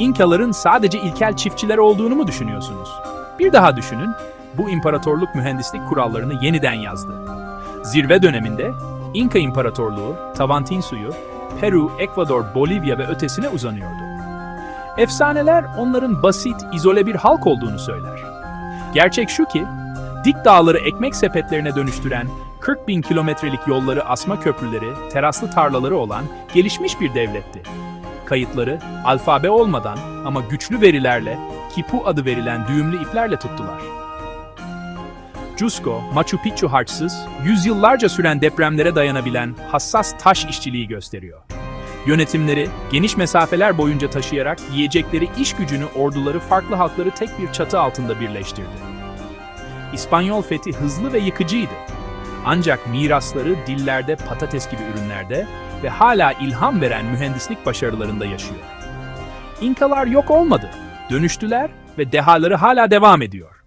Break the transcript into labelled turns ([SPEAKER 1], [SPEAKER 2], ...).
[SPEAKER 1] İnkaların sadece ilkel çiftçiler olduğunu mu düşünüyorsunuz? Bir daha düşünün, bu imparatorluk mühendislik kurallarını yeniden yazdı. Zirve döneminde İnka İmparatorluğu, Tawantinsuyu, Peru, Ekvador, Bolivya ve ötesine uzanıyordu. Efsaneler onların basit, izole bir halk olduğunu söyler. Gerçek şu ki, dik dağları ekmek sepetlerine dönüştüren 40 bin kilometrelik yolları asma köprüleri, teraslı tarlaları olan gelişmiş bir devletti. Kayıtları alfabe olmadan ama güçlü verilerle, Kipu adı verilen düğümlü iplerle tuttular. Cusco, Machu Picchu harçsız, yüzyıllarca süren depremlere dayanabilen hassas taş işçiliği gösteriyor. Yönetimleri geniş mesafeler boyunca taşıyarak yiyecekleri iş gücünü orduları farklı halkları tek bir çatı altında birleştirdi. İspanyol fethi hızlı ve yıkıcıydı. Ancak mirasları dillerde patates gibi ürünlerde ve hala ilham veren mühendislik başarılarında yaşıyor. İnkalar yok olmadı, dönüştüler ve dehaları hala devam ediyor.